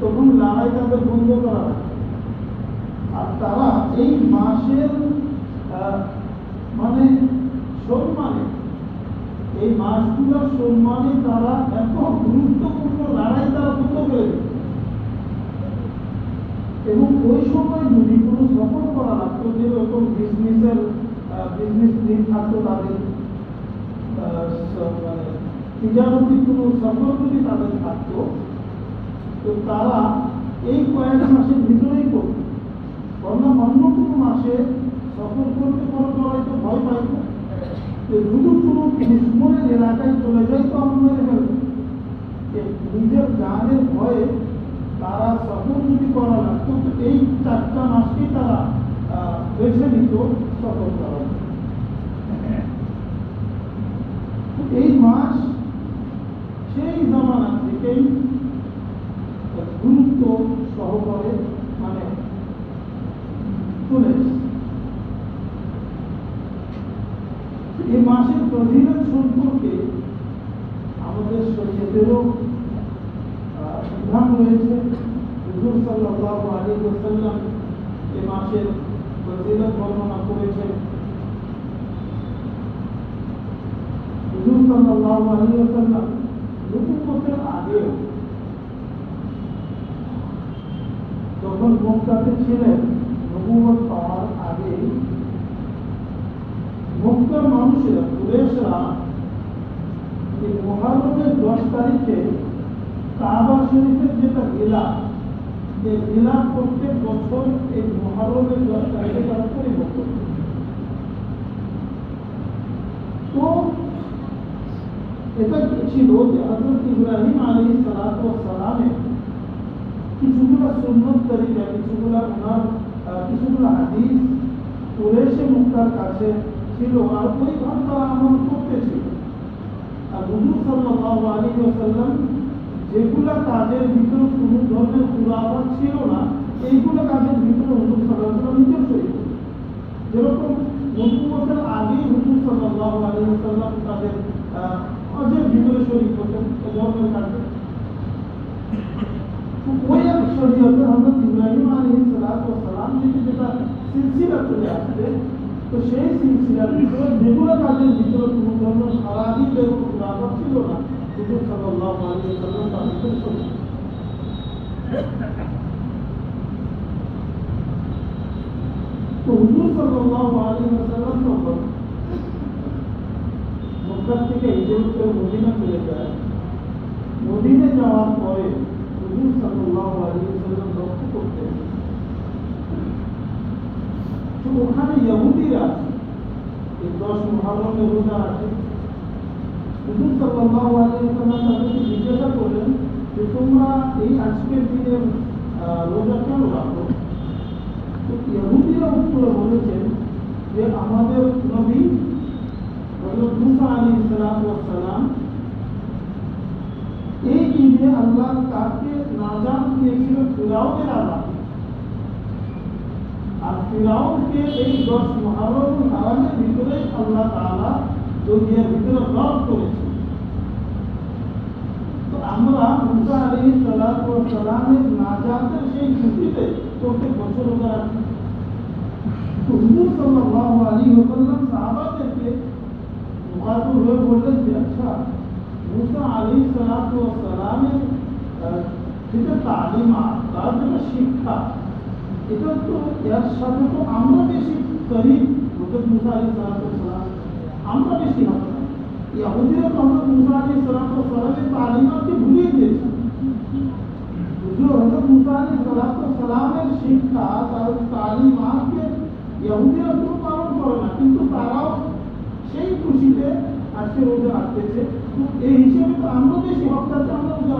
তখন লড়াই তাদের বন্ধ করা হয়। আর তারা এই মাসের মানে সম্মানে এই মাসগুলোর সম্মানে তারা এত গুরুত্বপূর্ণ লড়াই তারা বন্ধ করে এবং ওই সময় যদি কোনো সফর করা লাগতো যেরকম বিজনেসের বিজনেস দিন থাকতো তাদের মানে কোনো সফর যদি তাদের থাকতো তো তারা এই কয়েক মাসের ভিতরেই করতো অন্য অন্য কোনো মাসে সফর করতে করতে হয়তো ভয় পাইত যে যদি কোনো দুশ্মনের এলাকায় চলে যায় তো আমি মেরে নিজের গানের ভয়ে তারা সফর যদি করা লাগতো তো এই চারটা মাসকেই তারা বেছে নিত করার জন্য। এই মাস সেই জামানা থেকেই গুরুত্ব সহকারে মানে এই মাসের ফজিলত সম্পর্কে আমাদের শরীয়তেরও আহ, বিধান রয়েছে। হুজুর আলাইহি ওয়াসাল্লাম এই মাসের ফজিলত বর্ণনা করেছেন। হুজুর সাল্লাল্লাহু আলাইহি ওয়াসাল্লাম নবুয়তের আগে যখন মক্কাতে ছিলেন নবুয়ত পাওয়ার আগে মক্কার মানুষেরা কুরেশরা এই মহারমের দশ তারিখে কাবা শরীফের যেটা গেলা এই গেলা প্রত্যেক বছর এই মহারমের দশ তারিখে তারা পরিবর্তন করে। তো এটা কি ছিল যে হজরত ইব্রাহিম আলী সালামের কিছুগুলো সুন্নত তরিকা, কিছুগুলো ওনার কিছুগুলো হাদিস কুরেশে মুক্তার কাছে ছিল আর ওইভাবে তারা আমল করতেছিল আর হুজুর সাল্লাল্লাহু আলাইহি ওয়াসাল্লাম যেগুলা কাজের ভিতর কোনো ধরনের খুলাফাত ছিল না, এইগুলো কাজের ভিতরে হুজুর আলাইহি শরীর যেরকম নবুয়তের আগেই হুজুর সাল্লাল্লাহু আলাইহি ওয়াসাল্লাম তাদের হজের ভিতরে শরীর করতেন ধর্মের কাজে তো ওই এক শরীয়তে হযরত ইব্রাহিম আলাইহিস সালাতু ওয়াস সালাম থেকে যেটা সিলসিলা চলে আসছে তো সেই সিলসিলার ভিতরে যেগুলো কাজের ভিতরে কোনো ধরনের সারাদিন এবং খুলাফত ছিল না হুজুর সাল্লাল্লাহু আলাইহি ওয়াসাল্লাম তার ভিতরে শরীর তো হুজুর সাল্লাল্লাহু আলাইহি ওয়াসাল্লাম যখন মক্কা থেকে হিজরত করে মদিনা চলে যায় মদিনে যাওয়ার পরে হুজুর সাল্লাল্লাহু আলাইহি ওয়াসাল্লাম লক্ষ্য করতেন তো ওখানে ইহুদিরা এই দশ মুহররমে রোজা আছে হুজুর তাদেরকে জিজ্ঞাসা করলেন যে, তোমরা এই আজকের দিনে রোজা কেন রাখো? ইহুদিরা উত্তরে বলেছেন যে, আমাদের নবী হযরত মুসা আলাইহিস সালাম এই ঈদে আল্লাহ তাকে নাজাত দিয়েছিল ফিরাউনের আজাদ আর ফিরাউনকে এই দশ মহারম হারামের ভিতরে আল্লাহ তাআলা দুনিয়ার ভিতরে লক করেছে তো আমরা মুসা আলাইহিস সালাতু ওয়াস সালামের নাজাতের সেই খুশিতে প্রত্যেক বছর রোজা রাখি তো হুজুর সাল্লাল্লাহু আলাইহি ওয়াসাল্লাম সাহাবাদেরকে মুখাতব হয়ে বললেন যে আচ্ছা মুসা আলী সালামের যেটা তালিমাত তার যেটা শিক্ষা এটা তো এর সাথে তো আমরা বেশি করিব হজরত মুসা আলী সালাম আমরা বেশি হবে না। ইহুদিরা তো হজরত মুসা আলী সালামের তালিমাতকে ভুলিয়ে দিয়েছে হুজুর হজরত মুসা আলী সালামের শিক্ষা, তার তালিমাতকে ইহুদিরা তো পালন করে না, কিন্তু তারাও সেই খুশিতে আজকে রোজা রাখতেছে। তো এই হিসেবে তো আমরা বেশি হপ্তাতে আমরা রোজা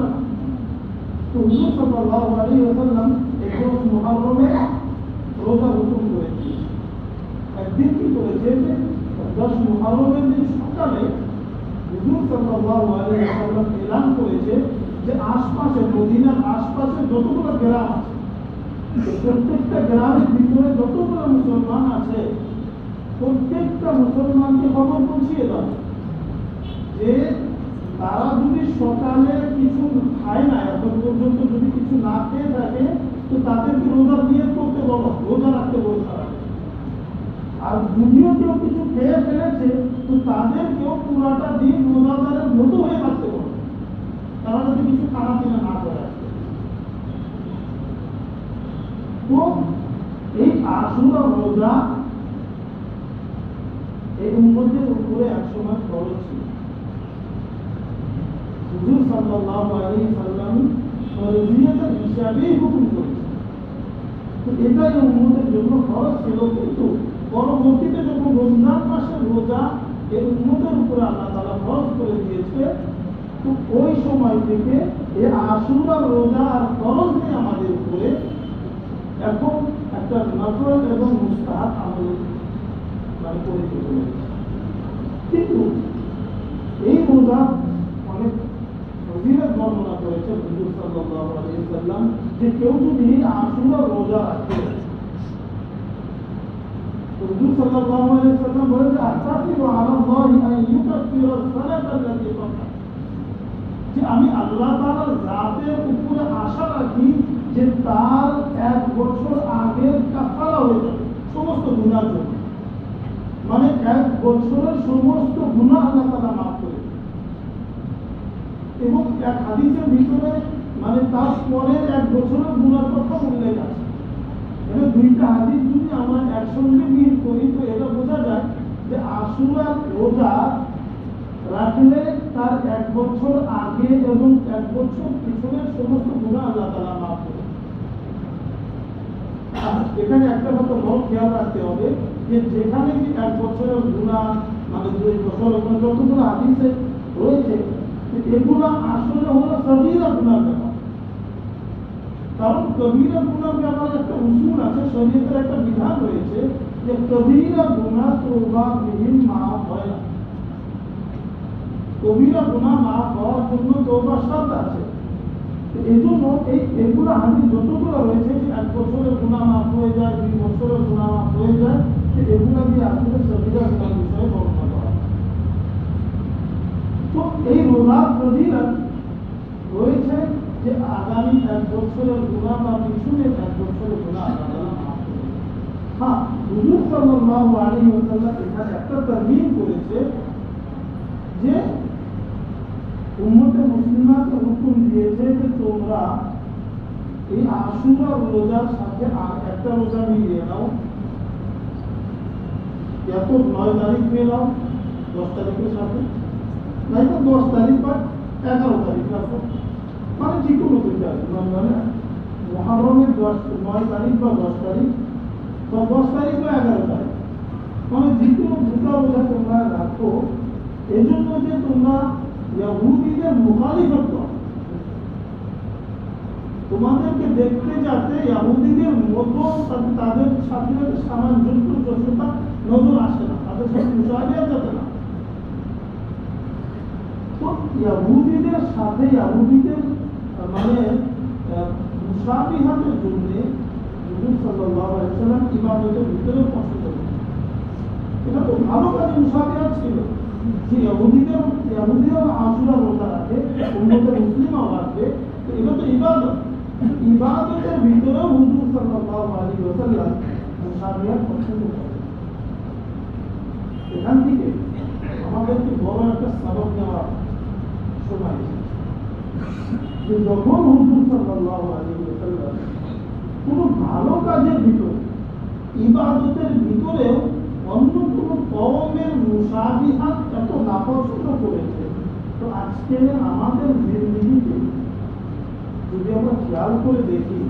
একদম মুহররমে রোজা হুকুম করেছে। একদিন কি করেছে যে দশ মুহররমের দিন সকালে হুজুর সাল্লাল্লাহু আলাইহি ওয়াসাল্লাম এলান করেছে যে আশপাশে, মদিনার আশপাশে যতগুলো গ্রাম আছে, প্রত্যেকটা গ্রামের ভিতরে যতগুলো মুসলমান আছে, প্রত্যেকটা মুসলমানকে খবর পৌঁছিয়ে দাও যে তারা যদি সকালে কিছু খায় না এখন পর্যন্ত যদি কিছু না খেয়ে থাকে তো তাদেরকে রোজা নিয়ে করতে বলো, রোজা রাখতে বলো আর যদিও কেউ কিছু খেয়ে ফেলেছে, তো তাদেরকেও পুরাটা দিন রোজাদারের মতো হয়ে থাকতে বলো। তারা যদি কিছু খানা পিনা না করে। তো এই আশুরা রোজা এই উম্মতের উপরে একসময় খরচ ছিল। হুজুর সাল্লাল্লাহু আলাইহি সাল্লাম হিসাবেই হুকুম তো এটা জন্য খরচ ছিল। কিন্তু পরবর্তীতে যখন রমজান মাসের রোজা এই উম্মতের উপরে আল্লাহ তাআলা খরচ করে দিয়েছে, তো ওই সময় থেকে এই আশুরার রোজা আর খরচ নেই আমাদের উপরে। এখন একটা নফল এবং মুস্তাহাব আমল মানে পরিচিত কিন্তু এই রোজা ফজিলত বর্ণনা করেছে হুজুর সাল্লাল্লাহু আলাইহি সাল্লাম যে কেউ যদি আশুরা রোজা রাখে, হুজুর সাল্লাল্লাহু আলাইহি সাল্লাম বলেন যে আলা আল্লাহি আন ইউকাফিরা সালাতা আল্লাতী ফাতাত যে আমি আল্লাহ তাআলার জাতের উপরে আশা রাখি যে তার এক বছর আগের কাফারা হয়ে যাবে, সমস্ত জন্য মানে এক বছরের সমস্ত গুনাহ আল্লাহ তাআলা মাফ। এবং এক হাদিসের ভিতরে মানে তার পরের এক বছরের গুণার কথা উল্লেখ আছে। এটা দুইটা হাদিস যদি আমরা একসঙ্গে মিল করি, তো এটা বোঝা যায় যে আশুরার রোজা রাখলে তার এক বছর আগে এবং এক বছর পিছনের সমস্ত গুণা আল্লাহ তালা মাফ করে এখানে একটা কথা বড় খেয়াল রাখতে হবে যে যেখানে কি এক বছরের গুণা মানে দুই বছর এবং যতগুলো হাদিসে রয়েছে এগুলো আসলে হলো গুণার ব্যাপার কারণ কবিরা গুণার একটা উসুল আছে একটা বিধান রয়েছে যে কবিরা গুণা তোবা বিহীন মাফ হয় না কবিরা গুণা মাফ হওয়ার জন্য তোবা শর্ত আছে এই জন্য এই এগুলো যতগুলো রয়েছে যে এক বছরের গুণা মাফ হয়ে যায়, দুই বছরের গুণা মাফ হয়ে যায় এগুলো দিয়ে আসলে সবিরা গুণার বিষয়ে হয়। তো এই রোজার ফজিলত রয়েছে যে আগামী এক বছরের গুণা বা পিছনের এক বছরের গুণা। হ্যাঁ সাথে আর একটা রোজা মিলিয়ে নাও এত নয় তারিখ নাও দশ তারিখের সাথে তো দশ তারিখ বা এগারো তারিখ রাখো মানে যে কোনো দুই তারিখ রমজানে দশ নয় তারিখ বা দশ তারিখ বা দশ তারিখ বা এগারো তারিখ মানে যে কোনো দুটা রোজা তোমরা রাখো এই জন্য যে তোমরা ইয়াহুদিদের মুখালিফত করো তোমাদেরকে দেখতে যাতে ইয়াহুদিদের মতো তাদের সাথে সামঞ্জস্য যোগ্যতা নজর আসে না। তাদের সাথে মুসাহিয়া যাতে না। ইয়াহুদিদের সাথে ইয়াহুদিদের মানে আহ, মুসাবিহাতের জন্য হুজুর সাল্লাল্লাহু ভিতরে পছন্দ এটা তো ভালো কাজে মুসাবিহাত ছিল। যে ইয়াহুদিদের ইয়াহুদিরা আশুরা রোজা রাখে উন্নত মুসলিমও রাখবে এটা তো ইবাদত। ইবাদতের ভিতরে হুজুর সাল্লাল্লাহু আলাইহি ওয়াসাল্লাম মুসাবিহাত পছন্দ করেন এখান থেকে আমাদেরকে বড় একটা সবক নেওয়ার যখন হুজুর কোনো ভালো কাজের ভিতরে, ইবাদতের অন্য কোনো কওমের মুসাবিহাত এত নাপছন্দ করেছে, তো আজকে আমাদের জিন্দিগিতে যদি আমরা খেয়াল করে দেখি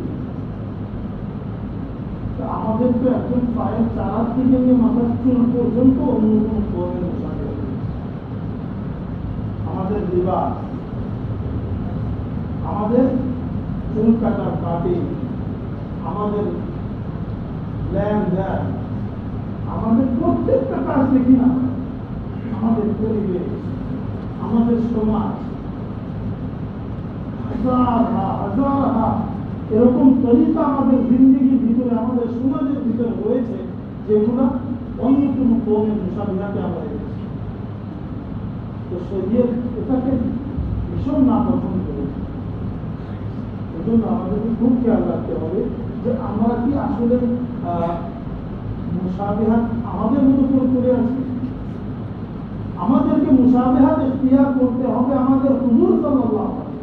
আমাদের তো একজন পায়ের চারার থেকে নিয়ে মাথার চুল পর্যন্ত অন্য কোনো রয়েছে। আমাদের লিবাস আমাদের চুল কাটার কাটিং আমাদের ল্যান্ড আমাদের প্রত্যেকটা কাজ দেখি না আমাদের পরিবেশ, আমাদের সমাজ এরকম তরিকা আমাদের জিন্দগির ভিতরে, আমাদের সমাজের ভিতরে রয়েছে, যেগুলো অন্য কোনো কমের মুসাবিহাতে আমরা তো শরীয়ত এটাকে ভীষণ না পছন্দ করেছে এজন্য আমাদেরকে খুব খেয়াল রাখতে হবে যে আমরা কি আসলে মুসাবিহাত আমাদের মতো করে আছি আমাদেরকে মুসাবিহাত ইখতিয়ার করতে হবে আমাদের হুজুর সাল্লাল্লাহু আলাইহি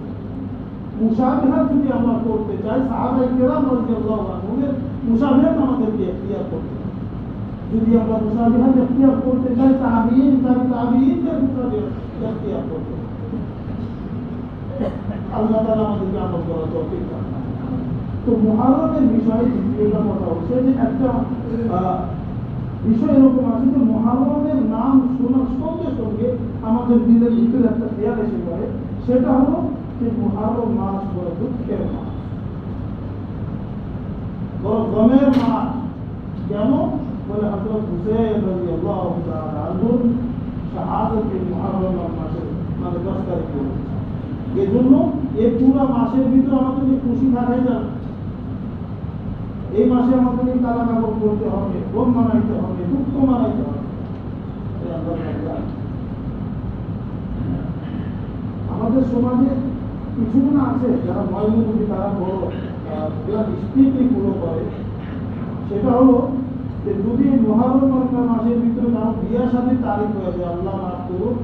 যদি আমরা করতে চাই মুসাবিহাত আমাদেরকে করতে হবে যদি আমরা মুসাবিহাত ইখতিয়ার করতে চাই তাবিঈন ইখতিয়ার করতে আল্লাহ তাআলা আমাদেরকে আমল করার তৌফিক তো মুহাররমের বিষয়ে দ্বিতীয়টা কথা হচ্ছে যে একটা বিষয় এরকম আছে যে মহারমের নাম শোনার সঙ্গে সঙ্গে আমাদের দিলের ভিতরে একটা খেয়াল এসে পড়ে সেটা হলো যে মহারম মাস বড় দুঃখের মাস গমের মাস কেন বলে হযরত হুসেন রাদিয়াল্লাহু তাআলা আনহু শাহাদাত মাসের 10 তারিখে এজন্য এই পুরো মাসের ভিতরে খুশি এই মাসে কাপড় করতে হবে রোগ মানাইতে হবে দুঃখ মানাইতে হবে। আমাদের সমাজে কিছু না আছে যারা ময়মুখী তারা বড় যারা স্ট্রিক্টলি ফলো করে, সেটা হলো যদি মহারম রমজান মাসের ভিতরে কারও বিয়ার সাথে তারিখ হয়ে যায়, আল্লাহ মাফ করুক,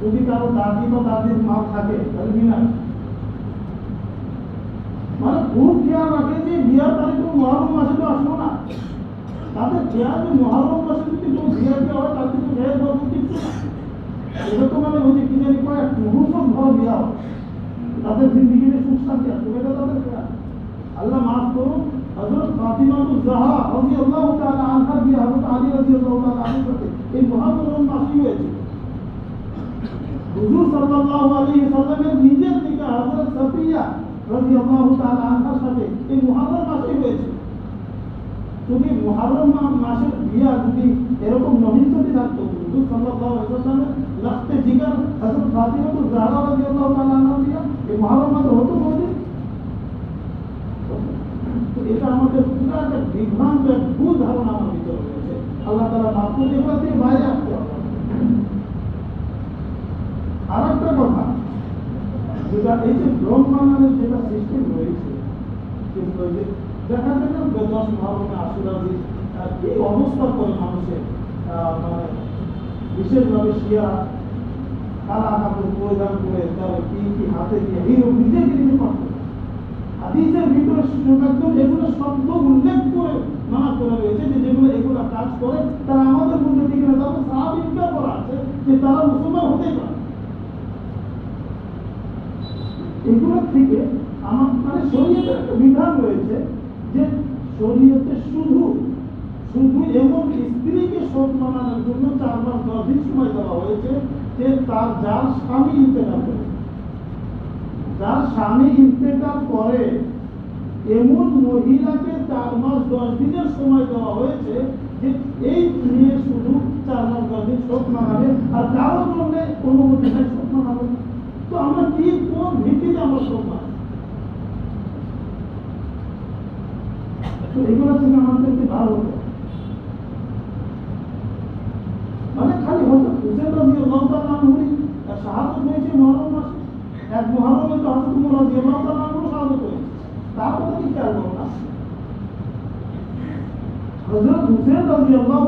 যদি কারও দাদি বা দাদির মাপ থাকে, তাহলে বিনা মানে খুব খেয়াল রাখে যে বিয়ার তারিখ মহরম মাসে তো আসলো না। তাদের খেয়াল যে মহরম মাসে যদি কেউ বিয়া দেওয়া হয়, তার কিন্তু বাবু কিছু না। এটা তো মানে হচ্ছে কি জানি, কয়েক মুহূর্ত ধর বিয়া তাদের জিন্দিগিতে সুখ শান্তি আছে, এটা তাদের খেয়াল আল্লাহ মাফ করুন হযরত ফাতিমাতুজ জাহরা রাদিয়াল্লাহু তাআলা আনহার বিয়ে হযরত আলী রাদিয়াল্লাহু তাআলা আনহুর সাথে এই মহারম মাসেই হয়েছিল হুজুর সাল্লাল্লাহু আলাইহি সাল্লামের নিজের দিকে হযরত সাফিয়া রাদিয়াল্লাহু তাআলা আনহার সাথে এই মুহররম মাসে হয়েছে যদি মুহররম মা- মাসের বিয়া যদি এরকম নহিসতি থাকতো হুজুর সাল্লাল্লাহু আলাইহি সাল্লামের লাস্টে জিগার হযরত ফাতিমা তো জাহরা রাদিয়াল্লাহু তাআলা আনহার বিয়া এই মুহররম মাসে হতো কোনদিন তো এটা আমাদের পুরো একটা বিভ্রান্ত এক ভুল ধারণা আমার ভিতরে রয়েছে। আল্লাহ মাফ করে এগুলো থেকে বাইরে আসতে হবে আর একটা কথা, যেটা এই যে ব্রহ্ম যেটা সিস্টেম রয়েছে কিন্তু যে দেখা যায় না দশ মহারণে আসুরা যে এই অবস্থা করে মানুষের মানে বিশেষভাবে শিয়া, কালা কাপড় পরিধান করে, তার কি কি হাতে দিয়ে এইরকম নিজেকে নিজে করতে হাদিসের ভিতরে একদম এগুলো শব্দ উল্লেখ করে মানা করে রয়েছে যে যেগুলো এগুলো কাজ করে, তারা আমাদের মধ্যে থেকে না, তাদের সাহাবিকরা করা আছে যে তারা মুসলমান হতেই পারে। এগুলো থেকে আমার মানে শরীয়তের একটা বিধান রয়েছে যে শরীয়তে শুধু শুধু এমন স্ত্রীকে শোক মানানোর জন্য চার মাস, দশ দিন সময় দেওয়া হয়েছে যে তার যার স্বামী ইন্তেকাল করে যার স্বামী ইন্তেকাল করে, এমন মহিলাকে চার মাস দশ দিনের সময় দেওয়া হয়েছে যে এই নিয়ে শুধু চার মাস দশ দিন শোক মানাবে আর কারোর জন্য অনুমতি নেই, শোক মানাবে। তো আমরা কি, কোন ভিত্তিতে আমরা শোক মানাবো এগুলো থেকে আমাদেরকে ভালো হতে। মানে খালি হয়তো হুসেন রাজি আল্লাহ তাআলা আনহুরই শাহাদত হয়েছে মহরম মাসে এক তার কথা কি খেয়াল করো না?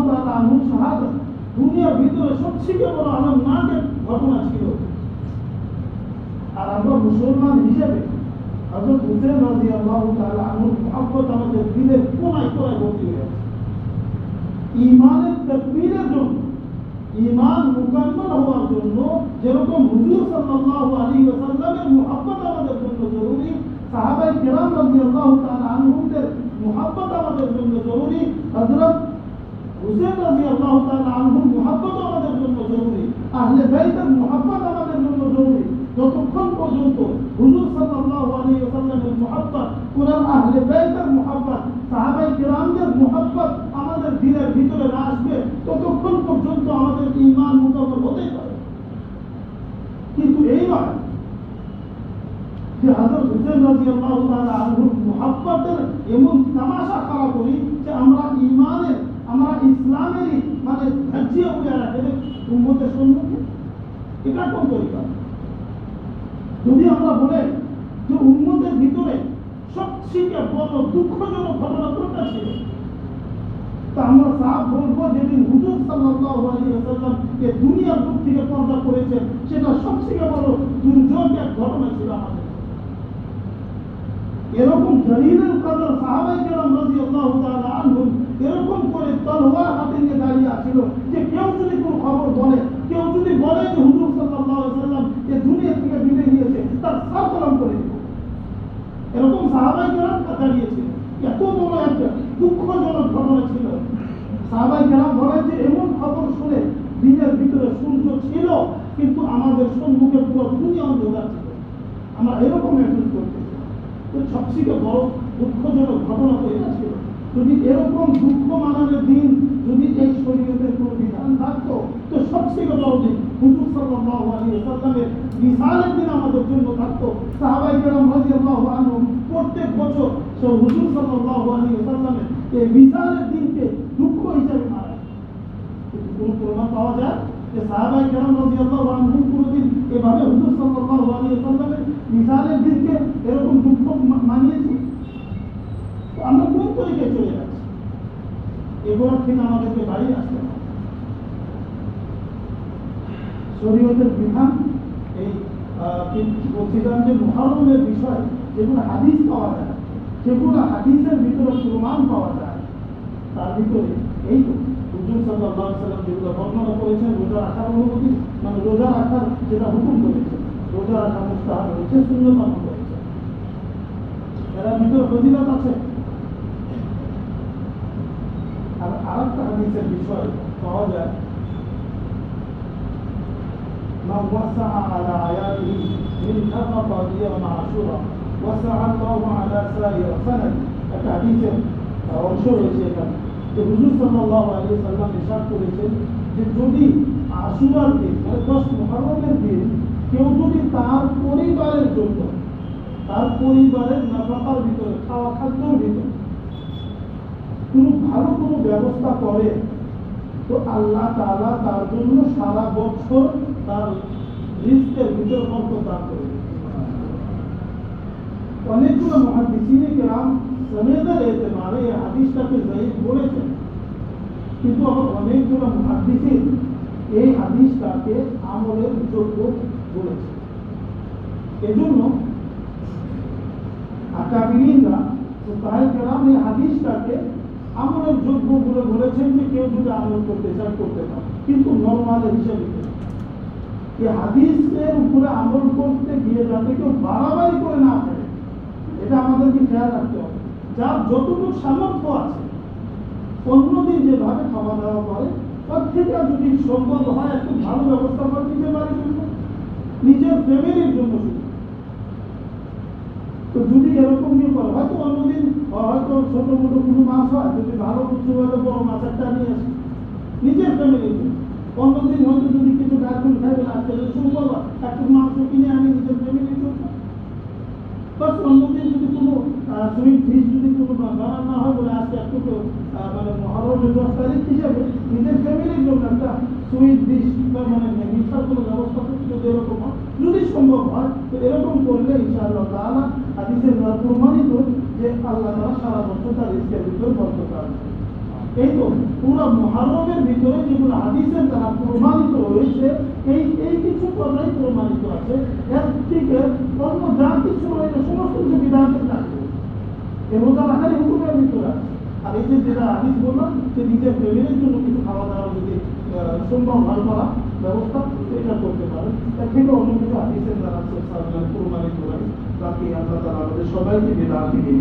তাআলা শাহাদত দুনিয়ার ভিতরে সবথেকে বড় আলমনাকের ঘটনা ছিল। আর আমরা মুসলমান হিসেবে হযরত হুসেন রাজি আল্লাহ তাআলা আনহুর মহব্বত আমাদের দিলের কোনায় কোনায় ভর্তি হয়ে আছে ইমানের তকবীরের জন্য ইমান মুকাম্মল হওয়ার জন্য যেরকম হুজুর সাল্লাল্লাহু আলাইহি ওয়াসাল্লামের মুহাব্বত আমাদের জন্য জরুরি, সাহাবায়ে কেরাম রাদিয়াল্লাহু তাআলা আনহুদের মুহাব্বত আমাদের জন্য জরুরি, হযরত হুসেন রাদিয়াল্লাহু তাআলা আনহুর মুহাব্বত আমাদের জন্য জরুরি, আহলে বাইতের মুহাব্বত আমাদের জন্য জরুরি। যতক্ষণ পর্যন্ত হুজুর সাল্লাল্লাহু আলাইহি ওয়াসাল্লামের মুহাব্বত কোরআন আহলে বাইতের মুহাব্বত সাহাবায়ে কেরামদের মুহাব্বত আমাদের দিলের ভিতরে না আসবে ততক্ষণ পর্যন্ত আমাদের ঈমান মুকাম্মল হতেই পারে কিন্তু এই নয় যে হযরত হুসেন মানে যদি আমরা যে ভিতরে সবচেয়ে বড় দুঃখজনক ঘটনা কোনটা ছিল? তা আমরা সাফ বলব যেদিন হুজুর দুনিয়ার থেকে পর্দা সেটা সবচেয়ে বড় দুর্যোগ এক ঘটনা ছিল আমাদের। এরকম জলিলের কদর সাহাবাই কেরাম রাদিয়াল্লাহু তাআলা আনহুম এরকম করে তলোয়ার হাতে নিয়ে দাঁড়িয়ে আছিল যে কেউ যদি কোনো খবর বলে, কেউ যদি বলে যে হুজুর আলাইহি ওয়াসাল্লাম যে দুনিয়া থেকে বিদায় নিয়েছে, তার সব কলম করে এরকম সাহাবাই কেরাম দাঁড়িয়েছিল এত বড় একটা দুঃখজনক ঘটনা ছিল। সাহাবাই কেরাম বলেন যে, এমন খবর শুনে দিনের ভিতরে সূর্য ছিল, কিন্তু আমাদের সম্মুখে পুরো দুনিয়া অন্ধকার ছিল। আমরা এরকম মেহসুস করতেছি তো বড় দুঃখজনক ঘটনা তো এটা ছিল। যদি এরকম দুঃখ মানানোর দিন যদি এই শরীয়তের কোনো বিধান থাকতো, তো সবথেকে বড় দিন হুজুর সাল্লাল্লাহু আলাইহি ওয়াসাল্লামের মিসালের দিন আমাদের জন্য থাকতো। সাহাবাই কেরাম রাদিয়াল্লাহু প্রত্যেক বছর সে হুজুর সাল্লাল্লাহু আলাইহি ওয়াসাল্লামের এই মিসালের দিনকে দুঃখ হিসাবে মানায়। কিন্তু কোনো প্রমাণ পাওয়া যায় যে সাহাবাই কেরাম রাদিয়াল্লাহু আনহুম কোনোদিন এভাবে হুজুর সাল্লাল্লাহু আলাইহি ওয়াসাল্লামের মিসালের দিনকে এরকম দুঃখ মানিয়েছি? আমরা কোন তরিকায় চলে যাচ্ছি? এগুলোর থেকে আমাদেরকে বাড়িয়ে আসতে হবে। শরীয়তের বিধান, এই বলছিলাম যে মহারমের বিষয়, যেগুলো হাদিস পাওয়া যায়, যেগুলো হাদিসের ভিতরে প্রমাণ পাওয়া যায়, তার ভিতরে এই হুজুর সাল্লাল্লাহু সাল্লাম যেগুলো বর্ণনা করেছেন রোজা রাখার অনুমতি মানে রোজা রাখার যেটা হুকুম করেছে রোজা রাখা মুস্তাহাব হয়েছে সুন্নত আমল করেছে এর ভিতরে ফজিলত আছে আর আরেকটা হাদিসের বিষয় পাওয়া যায় من وسع على عياله من نفق يوم عاشوراء وسع الله على سائر سنة একটা হাদিসের আহ, অংশ রয়েছে এখানে যে হুজুর সাল্লাল্লাহু আলাইহি সাল্লাম ইরশাদ করেছেন যে যদি আশুরার দিন মানে দশ মুহররমের দিন কেউ যদি তার পরিবারের জন্য, তার পরিবারের নাফাকার ভিতরে, খাওয়া খাদ্যের ভিতরে কোনো ভালো কোনো ব্যবস্থা করে, তো আল্লাহ তাআলা তার জন্য সারা বছর তার রিস্কের ভিতর দান করে অনেকগুলো মহাদিসিনে কেরাম সনেদের এতেমারে এই হাদিসটাকে জয়ীফ বলেছেন। কিন্তু আবার অনেকগুলো মহাদিসিন এই হাদিসটাকে আমলের যোগ্য বলেছে এজন্য আকাবিরিনরা ফুকাহে কেরাম হাদিসটাকে আমলের যোগ্য বলে বলেছেন যে কেউ যদি আমল করতে চায় করতে পারে কিন্তু নর্মাল হিসেবে এই হাদিসের উপরে আমল করতে গিয়ে যাতে কেউ বাড়াবাড়ি করে না ফেলে এটা আমাদেরকে খেয়াল রাখতে হবে যার যতটুকু সামর্থ্য আছে অন্যদিন যেভাবে খাওয়া দাওয়া করে তার থেকে যদি সম্ভব হয় একটু ভালো ব্যবস্থা করে বাড়ির জন্য নিজের ফ্যামিলির জন্য শুধু। তো যদি এরকম কেউ করে, হয়তো অন্যদিন, হয়তো ছোট মোটো কোনো মাছ হয়, যদি ভালো কিছু হলে বড় মাছ একটা নিয়ে আসে। নিজের ফ্যামিলির জন্য। অন্যদিন হয়তো যদি কিছু গার্জেন খাইবে আজকে যদি সম্ভব হয় একটু মাংস কিনে আনি নিজের ফ্যামিলির জন্য। বাস অন্যদিন যদি কোনো সুইট ফিস যদি কোনো বানান না হয় বলে আজকে একটু মানে মহারমের দশ তারিখ হিসাবে নিজের ফ্যামিলির জন্য একটা সুইট ডিশ বা মানে মিঠার কোনো ব্যবস্থা যদি এরকম হয়, যদি সম্ভব হয়, তো এরকম করলে ইনশাআল্লাহ তাআলা হাদিসের প্রমাণিত যে আল্লাহ তারা সারা বছর তার রিস্কের ভিতরে দান করেন। এই তো পুরো মহারমের ভিতরে যেগুলো হাদিসের দ্বারা প্রমাণিত হয়েছে, এই এই কিছু কথাই প্রমাণিত আছে। এর থেকে অন্য যা কিছু রয়েছে সমস্ত কিছু বিধানের রোজা রাখার হুকুমের ভিতরে। আর এই যে যেটা হাদিস বললাম, যে নিজের ফ্যামিলির জন্য কিছু খাওয়া দাওয়া যদি সম্ভব হয় করা ব্যবস্থা এটা করতে পারে তার থেকে তালা আমাদের সবাইকে বেদা থেকে